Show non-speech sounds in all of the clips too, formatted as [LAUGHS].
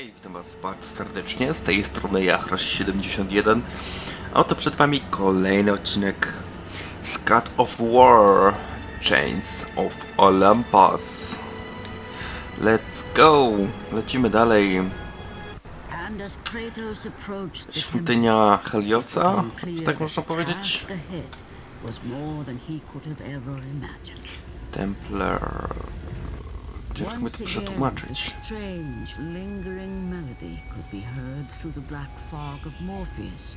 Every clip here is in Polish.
Hej, witam was bardzo serdecznie, z tej strony Jachrasz71 A oto przed wami kolejny odcinek z God of War Chains of Olympus Let's go! Lecimy dalej. Świątynia Heliosa, że tak można powiedzieć. Templar... Ciężko mi to przetłumaczyć. the strange, lingering melody could be heard through the black fog of Morpheus,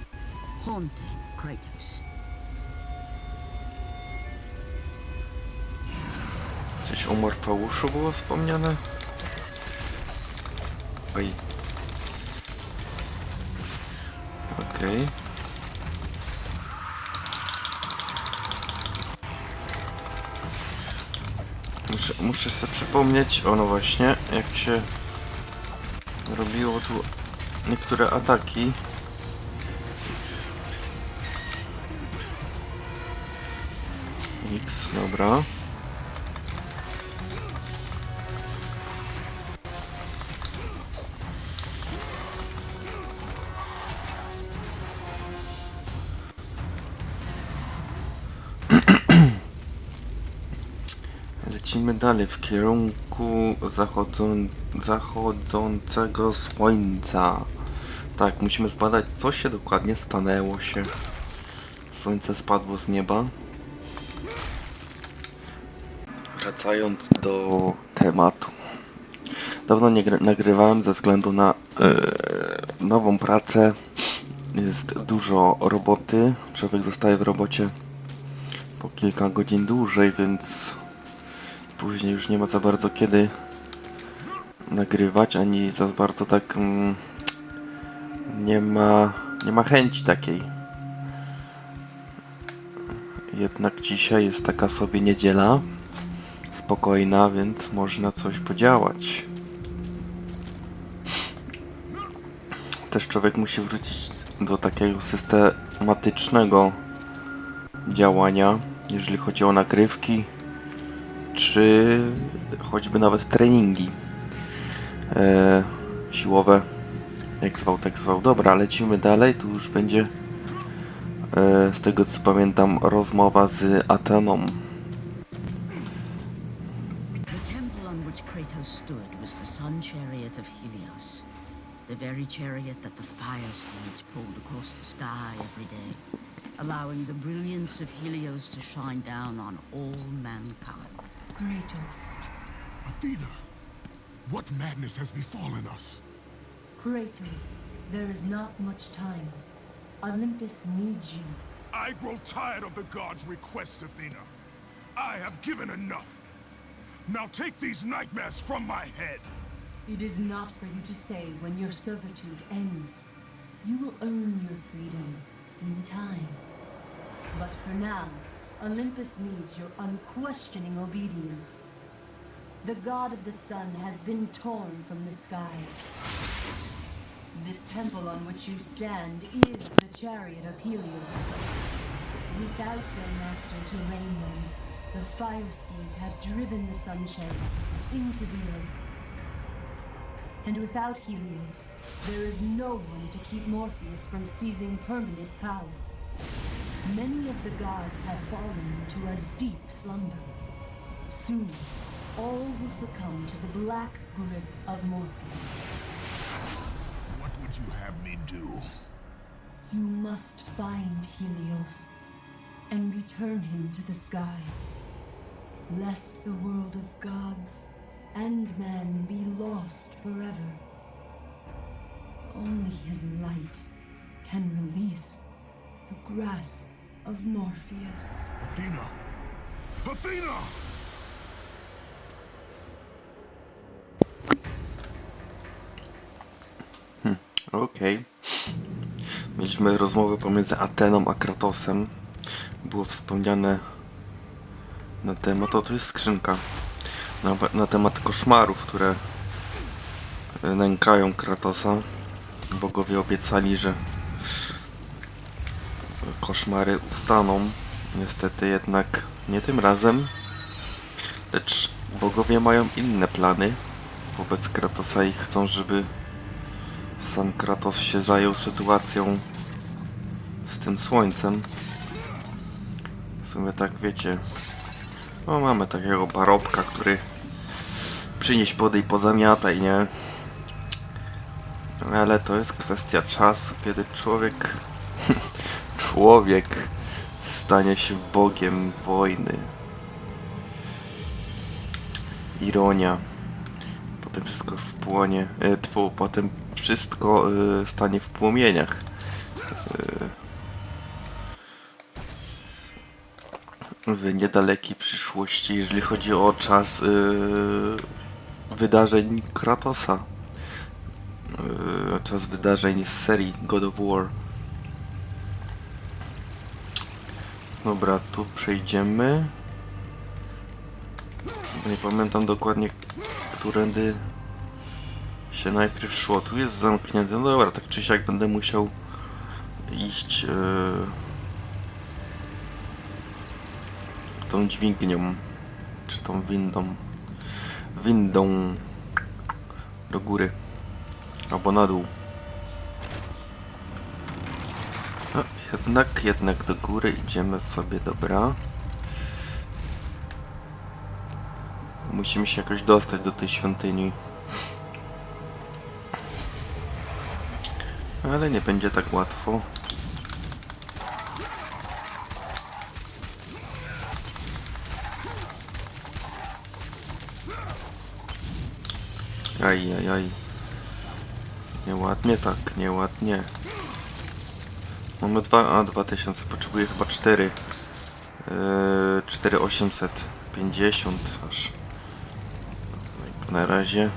haunting Kratos. Coś o Morfeuszu było wspomniane? Oj. Okej. Muszę, muszę sobie przypomnieć, o no właśnie, jak się robiło tu niektóre ataki. X, dobra. Dalej w kierunku zachodzą, zachodzącego słońca. Tak, musimy zbadać, co się dokładnie stanęło się. Słońce spadło z nieba. Wracając do tematu. Dawno nie gry- nagrywałem ze względu na e, nową pracę. Jest dużo roboty. Człowiek zostaje w robocie po kilka godzin dłużej, więc później już nie ma za bardzo kiedy nagrywać, ani za bardzo tak mm, nie ma nie ma chęci takiej. Jednak dzisiaj jest taka sobie niedziela spokojna, więc można coś podziałać. Też człowiek musi wrócić do takiego systematycznego działania, jeżeli chodzi o nagrywki, czy choćby nawet treningi e, siłowe, jak zwał, tak zwał. Dobra, lecimy dalej, tu już będzie e, z tego co pamiętam rozmowa z Ateną. The very chariot that the fire steeds pulled across the sky every day, allowing the brilliance of Helios to shine down on all mankind. Kratos. Athena, what madness has befallen us? Kratos, there is not much time. Olympus needs you. I grow tired of the gods' request, Athena. I have given enough. Now take these nightmares from my head. It is not for you to say when your servitude ends. You will earn your freedom in time. But for now, Olympus needs your unquestioning obedience. The god of the sun has been torn from the sky. This temple on which you stand is the chariot of Helios. Without their master to reign them, the fire steeds have driven the sun chariot into the earth. And without Helios, there is no one to keep Morpheus from seizing permanent power. Many of the gods have fallen into a deep slumber. Soon, all will succumb to the black grip of Morpheus. What would you have me do? You must find Helios and return him to the sky, lest the world of gods and man be lost forever. Only his light can release the grasp of Morpheus. Athena! Athena! Okej. Mieliśmy rozmowę pomiędzy Ateną a Kratosem. Było wspomniane na temat, o to jest skrzynka, na, na temat koszmarów, które e, nękają Kratosa. Bogowie obiecali, że koszmary ustaną. Niestety jednak nie tym razem. Lecz bogowie mają inne plany wobec Kratosa i chcą, żeby sam Kratos się zajął sytuacją z tym słońcem. W sumie tak wiecie. No mamy takiego parobka, który przynieś podej pozamiataj, nie? Ale to jest kwestia czasu, kiedy człowiek [LAUGHS] człowiek stanie się bogiem wojny. Ironia. Potem wszystko wpłonie. E, tfu, potem wszystko e, stanie w płomieniach. E, w niedalekiej przyszłości, jeżeli chodzi o czas e, wydarzeń Kratosa. E, czas wydarzeń z serii God of War. Dobra, tu przejdziemy. Nie pamiętam dokładnie, którędy się najpierw szło. Tu jest zamknięte. No dobra, tak czy siak będę musiał iść e, tą dźwignią, czy tą windą, windą do góry, albo na dół. No, jednak, jednak do góry idziemy sobie, dobra. Musimy się jakoś dostać do tej świątyni. Ale nie będzie tak łatwo. Aj, aj, aj. Nieładnie tak, nieładnie. Mamy dwa, a 2000, potrzebuję chyba 4. Yy, 4850 aż. Na razie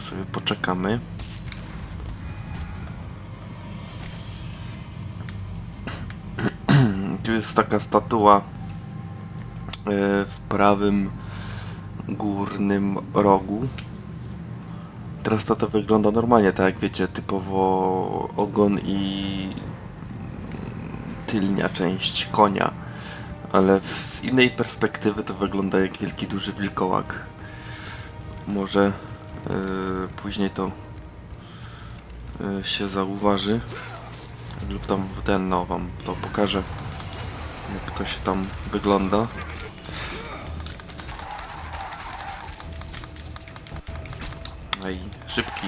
sobie poczekamy. [CLEARS THROAT] tu jest taka statua yy, w prawym górnym rogu. Teraz to, to wygląda normalnie, tak jak wiecie, typowo ogon i tylnia część konia. Ale z innej perspektywy to wygląda jak wielki duży wilkołak. Może yy, później to yy, się zauważy. Lub tam ten, no wam to pokażę jak to się tam wygląda. Ej, szybki.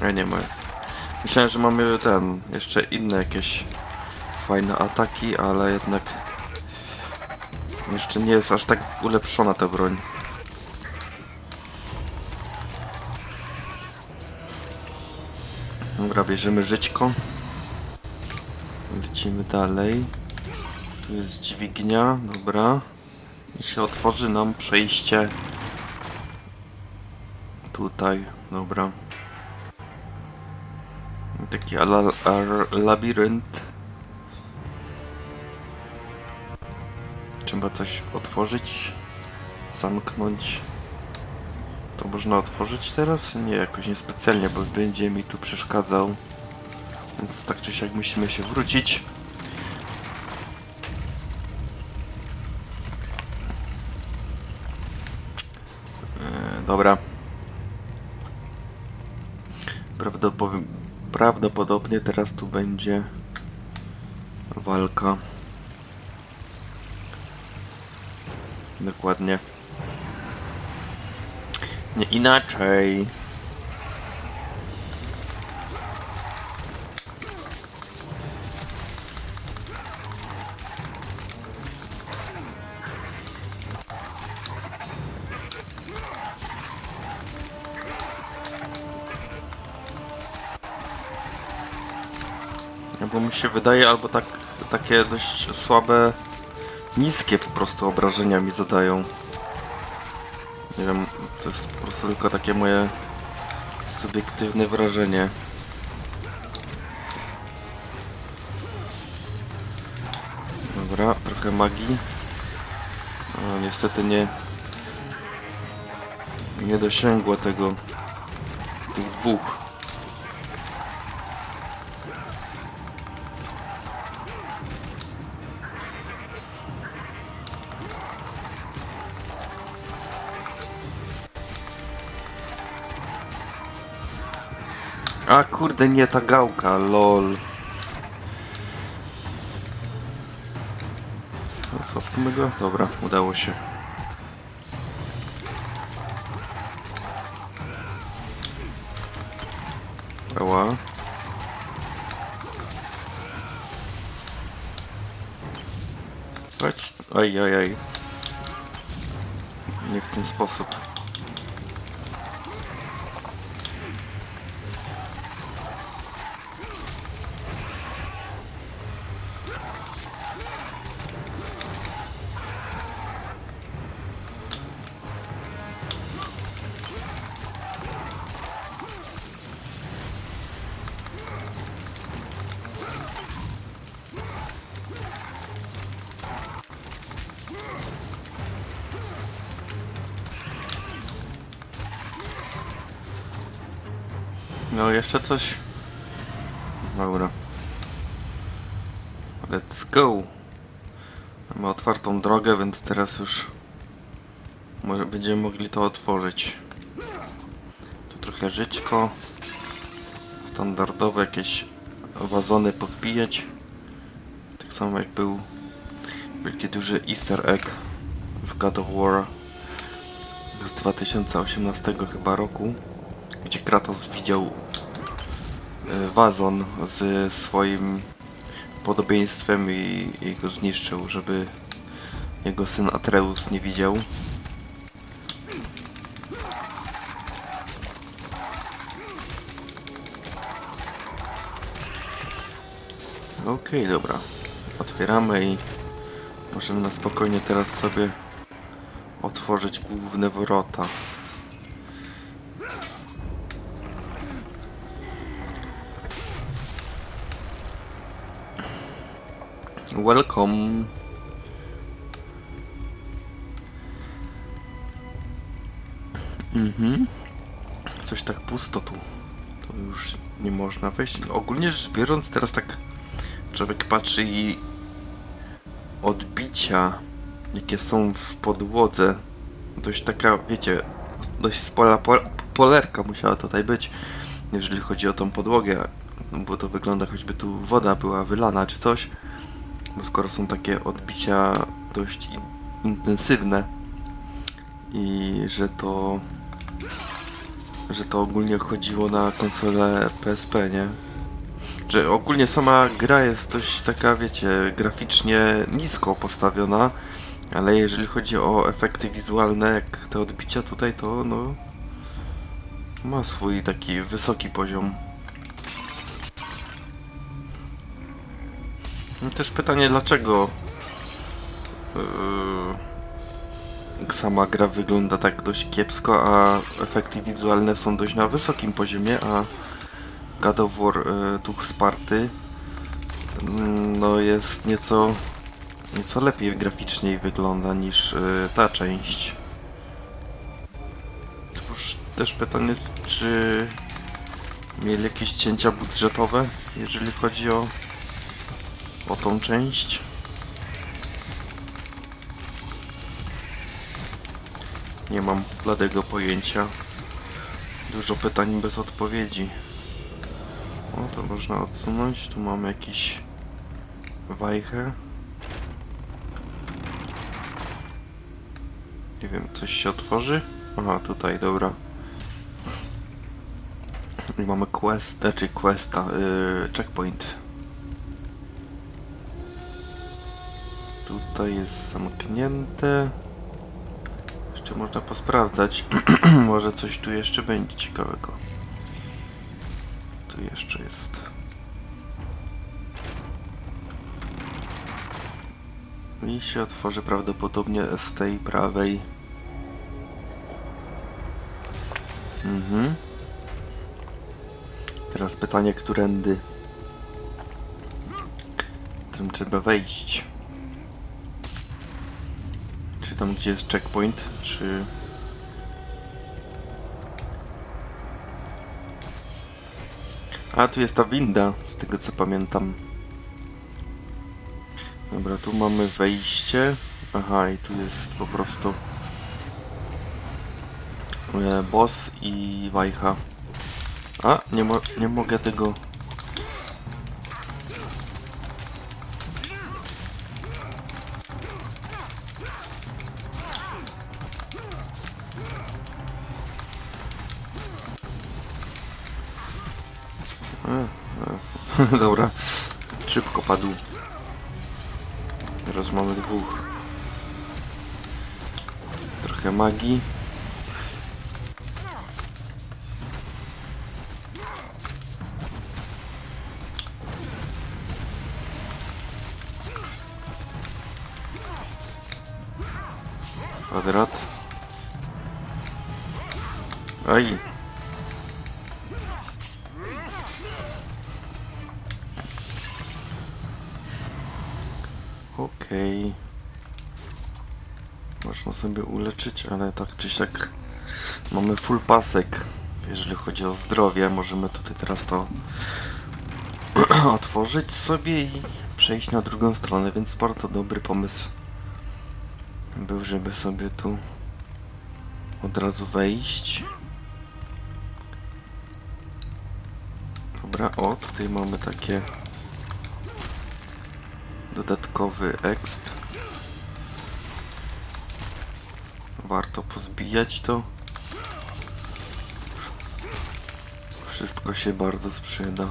Ja nie ma. Myślałem, że mamy ten, jeszcze inne jakieś fajne ataki, ale jednak jeszcze nie jest aż tak ulepszona ta broń. Dobra, bierzemy żyćko. Lecimy dalej. Tu jest dźwignia, dobra. I się otworzy nam przejście tutaj, dobra. Taki ala, labirynt. Trzeba coś otworzyć, zamknąć. To można otworzyć teraz? Nie, jakoś niespecjalnie, bo będzie mi tu przeszkadzał. Więc tak czy siak musimy się wrócić. E, dobra. Prawdopodobnie, prawdopodobnie teraz tu będzie walka. Dokładnie. Nie inaczej. Się wydaje, albo tak, takie dość słabe, niskie po prostu obrażenia mi zadają. Nie wiem, to jest po prostu tylko takie moje subiektywne wrażenie. Dobra, trochę magii. O, niestety nie nie dosięgło tego Tych dwóch. A kurde, nie ta gałka, lol. Złapmy go? Dobra, udało się. Ała. Chodź. Oj, oj, oj. Nie w ten sposób. Jeszcze coś? Dobra. Let's go. Mamy otwartą drogę, więc teraz już będziemy mogli to otworzyć. Tu trochę żyćko. Standardowe jakieś wazony pozbijać. Tak samo jak był wielki duży easter egg w God of War z 2018 chyba roku gdzie Kratos widział wazon z swoim podobieństwem i, i go zniszczył, żeby jego syn Atreus nie widział. Okej, dobra. Otwieramy i możemy na spokojnie teraz sobie otworzyć główne wrota. Welcome. Mhm. Coś tak pusto tu. Tu już nie można wejść. Ogólnie rzecz biorąc, teraz tak człowiek patrzy i odbicia, jakie są w podłodze. Dość taka, wiecie, dość spola pol polerka musiała tutaj być, jeżeli chodzi o tą podłogę. Bo to wygląda, choćby tu woda była wylana czy coś. Bo skoro są takie odbicia dość in intensywne i że to że to ogólnie chodziło na konsolę PSP, nie? Że ogólnie sama gra jest dość taka, wiecie, graficznie nisko postawiona, ale jeżeli chodzi o efekty wizualne, jak te odbicia tutaj, to no ma swój taki wysoki poziom. No Też pytanie, dlaczego yy, sama gra wygląda tak dość kiepsko, a efekty wizualne są dość na wysokim poziomie, a God of War yy, Duch Sparty mm, no jest nieco nieco lepiej graficznie wygląda niż yy, ta część. Już też pytanie, czy mieli jakieś cięcia budżetowe, jeżeli chodzi o o tą część. Nie mam bladego pojęcia. Dużo pytań bez odpowiedzi. O, to można odsunąć. Tu mamy jakiś wajchę. Nie wiem, coś się otworzy? Aha, tutaj, dobra. I mamy quest, znaczy questa, yy, checkpoint. Tutaj jest zamknięte. Jeszcze można posprawdzać. [CLEARS THROAT] Może coś tu jeszcze będzie ciekawego. Tu jeszcze jest. I się otworzy prawdopodobnie z tej prawej. Mhm. Teraz pytanie, którędy? Tym trzeba wejść. Tam gdzie jest checkpoint, czy... A, tu jest ta winda, z tego co pamiętam. Dobra, tu mamy wejście. Aha, i tu jest po prostu e, boss i wajcha. A, nie, mo nie mogę tego... [LAUGHS] Dobra, szybko padł. Teraz mamy dwóch. Trochę magii. Kwadrat. Aj. Sobie uleczyć, ale tak czy siak mamy full pasek. Jeżeli chodzi o zdrowie, możemy tutaj teraz to [CLEARS THROAT] otworzyć sobie i przejść na drugą stronę, więc bardzo dobry pomysł był, żeby sobie tu od razu wejść. Dobra, o, tutaj mamy takie dodatkowy exp. Warto pozbijać to. Wszystko się bardzo sprzyda.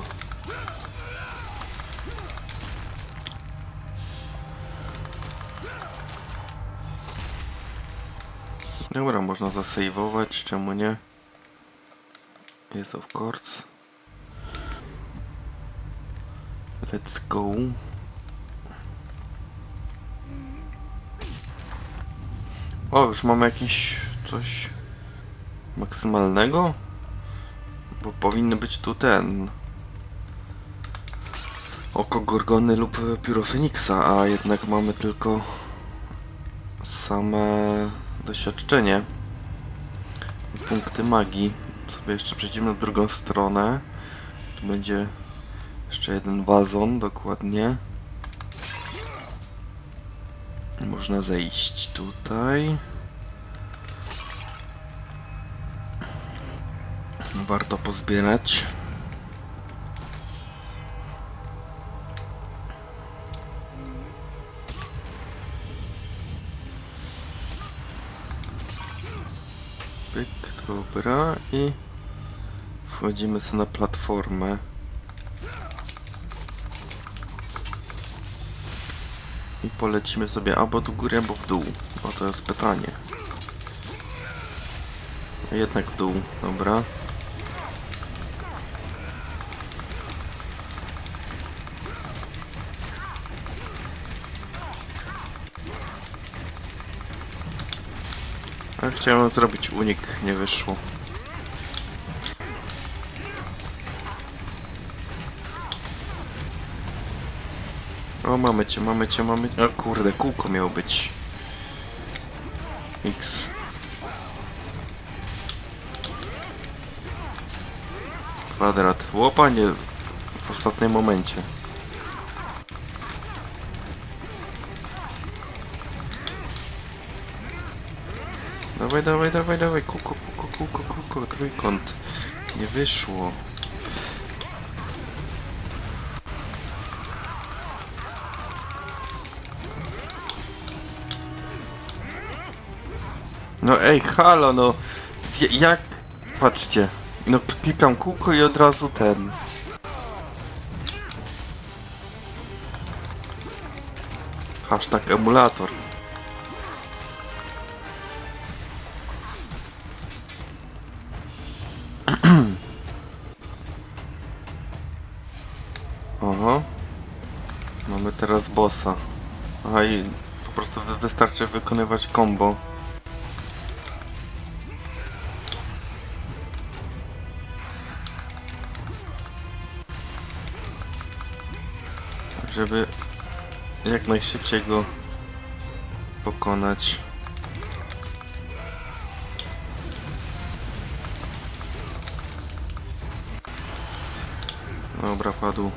Dobra, można zasejwować, czemu nie? Jest of course. Let's go. O, już mamy jakiś coś maksymalnego? Bo powinny być tu ten oko Gorgony lub Pióro Feniksa, a jednak mamy tylko same doświadczenie punkty magii. Sobie jeszcze przejdziemy na drugą stronę. Tu będzie jeszcze jeden wazon, dokładnie. Można zejść tutaj. Warto pozbierać. Pyk, dobra i wchodzimy sobie na platformę. Polecimy sobie albo do góry, albo w dół. O, to jest pytanie. Jednak w dół, dobra. A chciałem zrobić unik, nie wyszło. O, mamy cię, mamy cię, mamy... O kurde, kółko miało być. X. Kwadrat. Łopanie w ostatnim momencie. Dawaj, dawaj, dawaj, dawaj. Kółko, kółko, kółko, kółko. Trójkąt. Nie wyszło. No ej, halo, no. Jak? Patrzcie. No klikam kółko i od razu ten. Hashtag emulator. [CLEARS THROAT] Oho. Mamy teraz bossa. Aha i po prostu wy- wystarczy wykonywać combo. Żeby jak najszybciej go pokonać. Dobra, padł.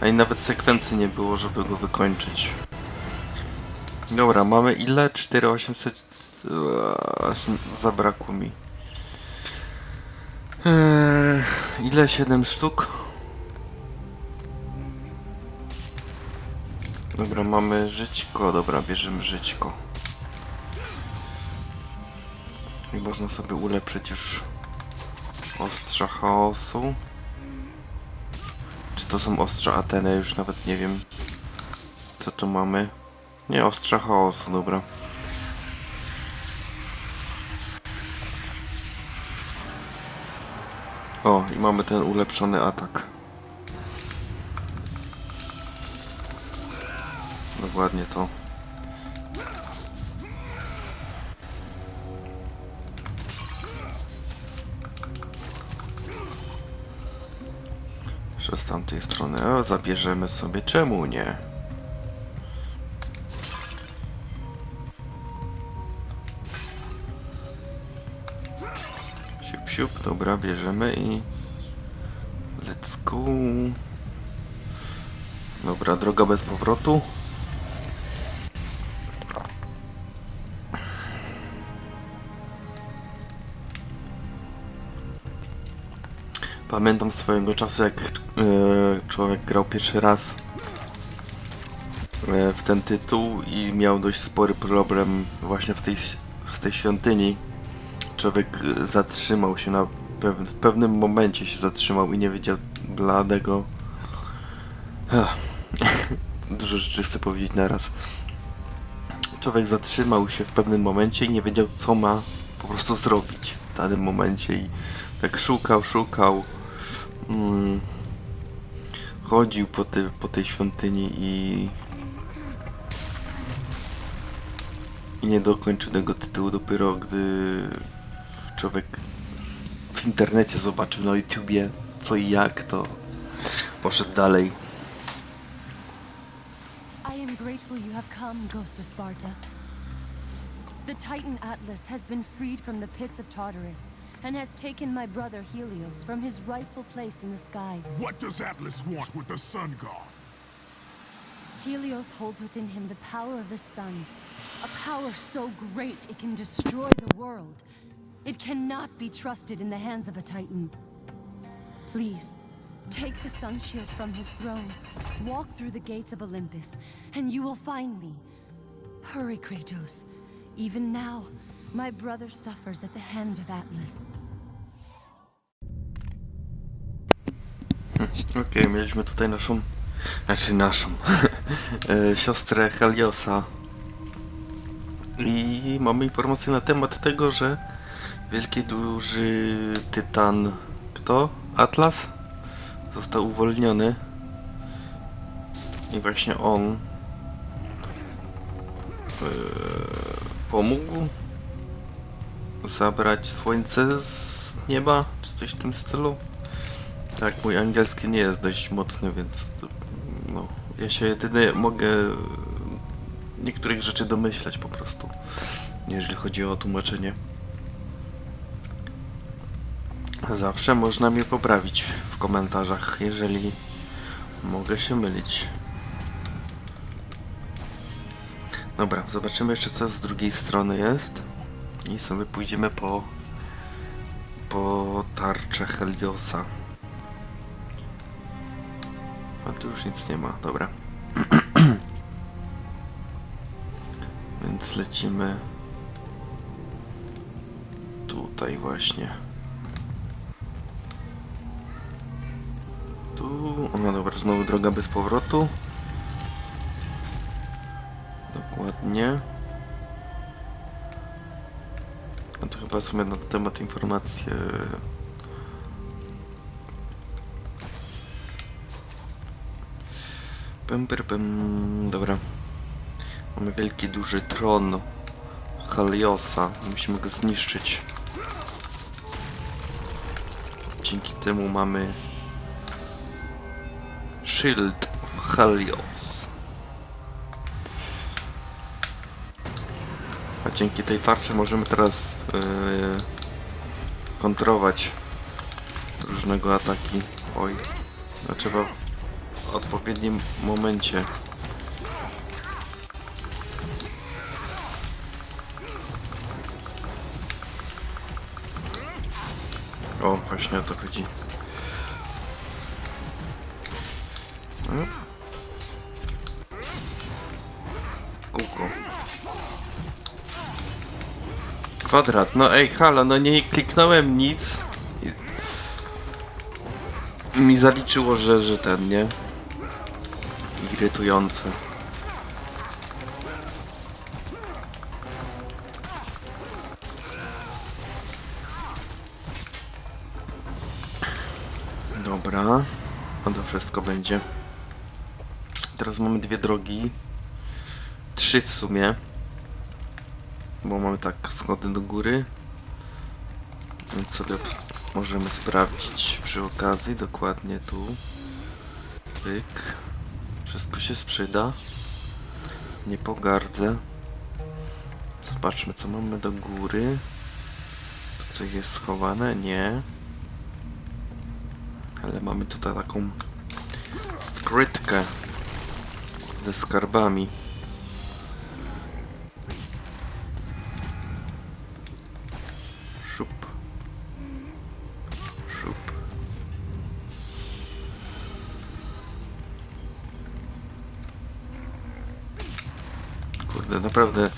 A i nawet sekwencji nie było, żeby go wykończyć. Dobra, mamy ile? 4800... Eee, aż Zabrakło mi. Eee, ile? 7 sztuk? Dobra, mamy żyćko. Dobra, bierzemy żyćko. I można sobie ulepszyć już ostrza chaosu. Czy to są ostrza Ateny? Już nawet nie wiem. Co tu mamy? Nie, ostrza chaosu, dobra. O, i mamy ten ulepszony atak. Dokładnie to. Że z tamtej strony. O, zabierzemy sobie. Czemu nie? Siup, siup. Dobra, bierzemy i... Let's go. Dobra, droga bez powrotu. Pamiętam swojego czasu, jak e, człowiek grał pierwszy raz e, w ten tytuł i miał dość spory problem właśnie w tej, w tej świątyni. Człowiek e, zatrzymał się na pew, w pewnym momencie się zatrzymał i nie wiedział bladego. [LAUGHS] Dużo rzeczy chcę powiedzieć naraz. Człowiek zatrzymał się w pewnym momencie i nie wiedział co ma po prostu zrobić w danym momencie i tak szukał, szukał. Mm, chodził po, ty, po tej świątyni i i nie dokończył tego tytułu dopiero gdy człowiek w internecie zobaczył na YouTubie co i jak to poszedł dalej. I am grateful you have come, Ghost of Sparta. The Titan Atlas has been freed from the pits of Tartarus and has taken my brother Helios from his rightful place in the sky. What does Atlas want with the Sun God? Helios holds within him the power of the sun, a power so great it can destroy the world. It cannot be trusted in the hands of a Titan. Please, take the sun shield from his throne, walk through the gates of Olympus, and you will find me. Hurry, Kratos. Even now, my brother suffers at the hand of Atlas. [LAUGHS] Okej, mieliśmy tutaj naszą, znaczy naszą, [LAUGHS] e, siostrę Heliosa. I mamy informację na temat tego, że wielki duży tytan, kto? Atlas? Został uwolniony. I właśnie on e, pomógł zabrać słońce z nieba, czy coś w tym stylu. Tak, mój angielski nie jest dość mocny, więc no, ja się jedynie mogę niektórych rzeczy domyślać po prostu, jeżeli chodzi o tłumaczenie. Zawsze można mnie poprawić w komentarzach, jeżeli mogę się mylić. Dobra, zobaczymy jeszcze co z drugiej strony jest i sobie pójdziemy po po tarczę Heliosa. A tu już nic nie ma, dobra. [CLEARS THROAT] Więc lecimy tutaj właśnie. Tu, o no dobra, znowu droga bez powrotu. Dokładnie. Sobie na temat informacje Pym, pym, pym. Dobra. Mamy wielki, duży tron Heliosa. Musimy go zniszczyć. Dzięki temu mamy Shield of Helios. Dzięki tej tarczy możemy teraz yy, kontrować różnego ataki. Oj. No trzeba w odpowiednim momencie. O, właśnie o to chodzi. Kwadrat, no ej, halo, no nie kliknąłem nic. Mi zaliczyło, że, że ten, nie? Irytujące. Dobra, no to wszystko będzie. Teraz mamy dwie drogi. Trzy w sumie. Bo mamy tak schody do góry. Więc sobie możemy sprawdzić przy okazji dokładnie tu. Pyk. Wszystko się sprzyda. Nie pogardzę. Zobaczmy co mamy do góry. Tu coś jest schowane? Nie. Ale mamy tutaj taką skrytkę ze skarbami. Kurde, naprawdę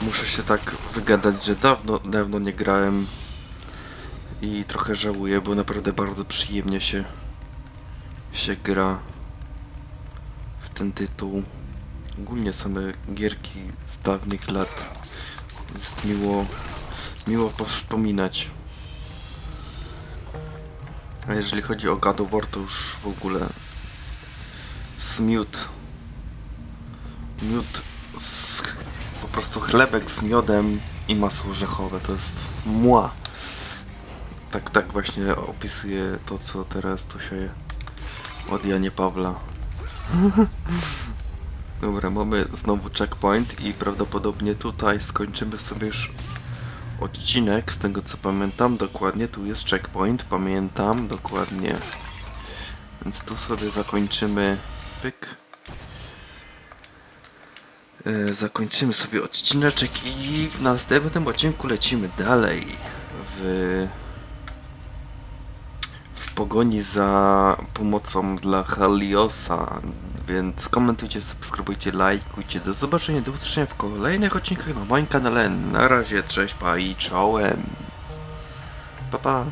muszę się tak wygadać, że dawno, dawno nie grałem i trochę żałuję, bo naprawdę bardzo przyjemnie się się gra w ten tytuł. Ogólnie same gierki z dawnych lat jest miło miło powspominać. A jeżeli chodzi o God War, to już w ogóle z miód z, prostu chlebek z miodem i masło orzechowe to jest mła tak, tak właśnie opisuję to, co teraz tu się od Janie Pawla. [LAUGHS] Dobra, mamy znowu checkpoint i prawdopodobnie tutaj skończymy sobie już odcinek, z tego co pamiętam dokładnie, tu jest checkpoint, pamiętam dokładnie. Więc tu sobie zakończymy, pyk. E, zakończymy sobie odcineczek i w następnym odcinku lecimy dalej w w pogoni za pomocą dla Haliosa. Więc komentujcie, subskrybujcie, lajkujcie. Do zobaczenia, do usłyszenia w kolejnych odcinkach na moim kanale. Na razie, cześć, pa i czołem. Pa, pa.